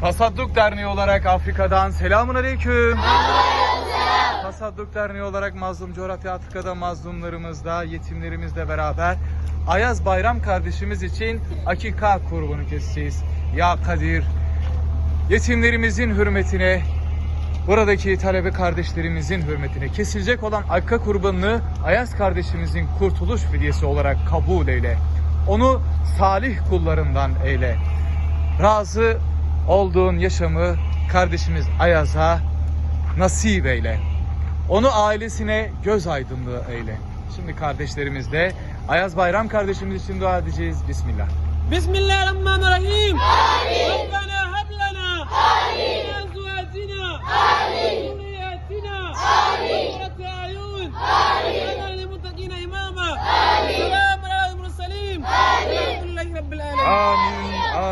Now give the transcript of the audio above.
Tasadduk Derneği olarak Afrika'dan selamun aleyküm. Tasadduk Derneği olarak mazlum coğrafya Afrika'da mazlumlarımızla, yetimlerimizle beraber Ayaz Bayram kardeşimiz için akika kurbanı keseceğiz. Ya Kadir, yetimlerimizin hürmetine, buradaki talebe kardeşlerimizin hürmetine kesilecek olan akika kurbanını Ayaz kardeşimizin kurtuluş fidyesi olarak kabul eyle. Onu salih kullarından eyle. Razı olduğun yaşamı kardeşimiz Ayaz'a nasip eyle. Onu ailesine göz aydınlığı eyle. Şimdi kardeşlerimiz de Ayaz Bayram kardeşimiz için dua edeceğiz. Bismillah. Bismillahirrahmanirrahim. Amin. Rabbena hablana. Amin. Azvacina. Amin. Zurriyatina. Amin. Kurrate ayun. Amin. Ana limutakine imama. Amin. Selamun aleyhi ve sellem. Amin. Elhamdülillahi Rabbil alemin. Amin.